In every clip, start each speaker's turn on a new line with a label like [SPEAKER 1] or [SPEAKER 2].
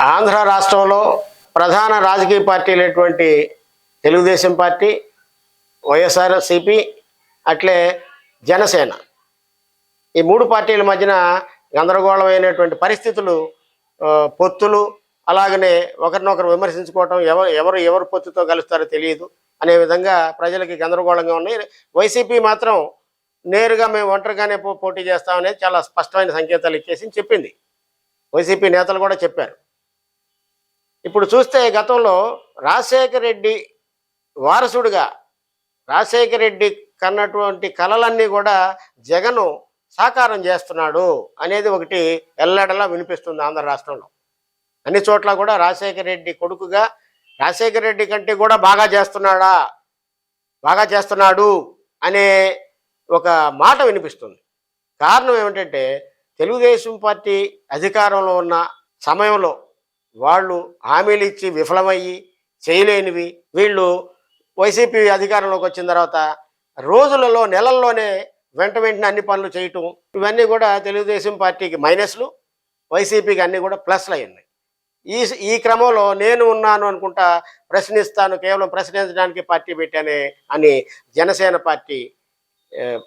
[SPEAKER 1] ఆంధ్ర రాష్ట్రంలో ప్రధాన రాజకీయ పార్టీలైనటువంటి తెలుగుదేశం పార్టీ వైఎస్ఆర్సిపి అట్లే జనసేన. ఈ మూడు పార్టీల మధ్యన గందరగోళమైనటువంటి పరిస్థితులు పొత్తులు అలాగనే ఒకరినొకరు విమర్శించుకోవటం ఎవరు ఎవరు ఎవరు పొత్తుతో కలుస్తారో తెలియదు అనే విధంగా ప్రజలకి గందరగోళంగా ఉన్నాయి. వైసీపీ మాత్రం నేరుగా మేము ఒంటరిగానే పో- పోటీ చేస్తామనేది చాలా స్పష్టమైన సంకేతాలు ఇచ్చేసి చెప్పింది. వైసీపీ నేతలు కూడా చెప్పారు. ఇప్పుడు చూస్తే గతంలో రాజశేఖర రెడ్డి వారసుడుగా రాజశేఖర రెడ్డి కన్నటువంటి కళలన్నీ కూడా జగను సాకారం చేస్తున్నాడు అనేది ఒకటి ఎల్లడలా వినిపిస్తుంది ఆంధ్ర రాష్ట్రంలో. అన్ని చోట్ల కూడా రాజశేఖర రెడ్డి కొడుకుగా రాజశేఖర రెడ్డి కంటే కూడా బాగా చేస్తున్నాడా బాగా చేస్తున్నాడు అనే ఒక మాట వినిపిస్తుంది. కారణం ఏమిటంటే తెలుగుదేశం పార్టీ అధికారంలో ఉన్న సమయంలో వాళ్ళు హామీలు ఇచ్చి విఫలమయ్యి చేయలేనివి. వీళ్ళు వైసీపీ అధికారంలోకి వచ్చిన తర్వాత రోజులలో నెలల్లోనే వెంట వెంటనే అన్ని పనులు చేయటం. ఇవన్నీ కూడా తెలుగుదేశం పార్టీకి మైనస్లు వైసీపీకి అన్నీ కూడా ప్లస్లు అయ్యింది ఈ ఈ క్రమంలో నేను ఉన్నాను అనుకుంటా ప్రశ్నిస్తాను కేవలం ప్రశ్నించడానికి పార్టీ పెట్టానే అని జనసేన పార్టీ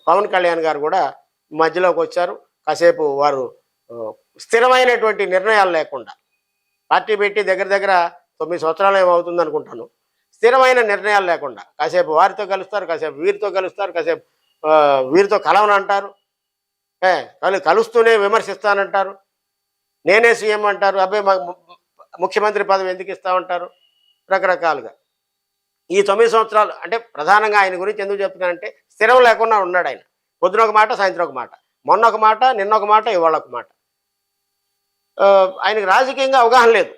[SPEAKER 1] పవన్ కళ్యాణ్ గారు కూడా మధ్యలోకి వచ్చారు. కాసేపు వారు స్థిరమైనటువంటి నిర్ణయాలు లేకుండా పార్టీ పెట్టి దగ్గర దగ్గర తొమ్మిది సంవత్సరాలు ఏమవుతుంది అనుకుంటాను. స్థిరమైన నిర్ణయాలు లేకుండా కాసేపు వారితో కలుస్తారు కాసేపు వీరితో కలుస్తారు కాసేపు వీరితో కలవనంటారు ఏ కలుస్తూనే విమర్శిస్తానంటారు. నేనే సీఎం అంటారు అబ్బాయి మాకు ముఖ్యమంత్రి పదవి ఎందుకు ఇస్తామంటారు? రకరకాలుగా. ఈ తొమ్మిది సంవత్సరాలు అంటే ప్రధానంగా ఆయన గురించి ఎందుకు చెప్తున్నానంటే స్థిరం లేకుండా ఉన్నాడు ఆయన. పొద్దున ఒక మాట సాయంత్రం ఒక మాట. మొన్న ఒక మాట నిన్న ఒక మాట ఇవాళ ఒక మాట. ఆయనకు రాజకీయంగా అవగాహన లేదు.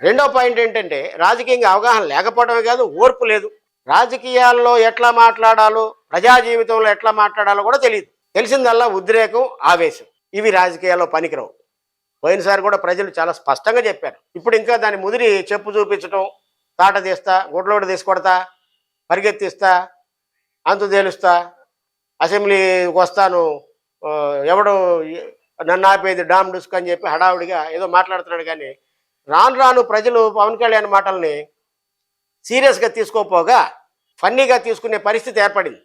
[SPEAKER 1] రెండో పాయింట్ ఏంటంటే రాజకీయంగా అవగాహన లేకపోవడమే కాదు ఓర్పు లేదు. రాజకీయాల్లో ఎట్లా మాట్లాడాలో ప్రజా జీవితంలో ఎట్లా మాట్లాడాలో కూడా తెలియదు. తెలిసిందల్లా ఉద్రేకం ఆవేశం. ఇవి రాజకీయాల్లో పనికిరావు. పోయినసారి కూడా ప్రజలు చాలా స్పష్టంగా చెప్పారు. ఇప్పుడు ఇంకా దాని ముదిరి చెప్పు చూపించటం తాట తీస్తా గుడ్లోడు తీసుకొడతా పరిగెత్తిస్తా అంతు తేలుస్తా అసెంబ్లీకి వస్తాను ఎవడు నన్ను ఆపేది డామ్ డుస్క్ అని చెప్పి హడావుడిగా ఏదో మాట్లాడుతున్నాడు కానీ రాను రాను ప్రజలు పవన్ కళ్యాణ్ మాటల్ని సీరియస్గా తీసుకోపోగా ఫన్నీగా తీసుకునే పరిస్థితి ఏర్పడింది.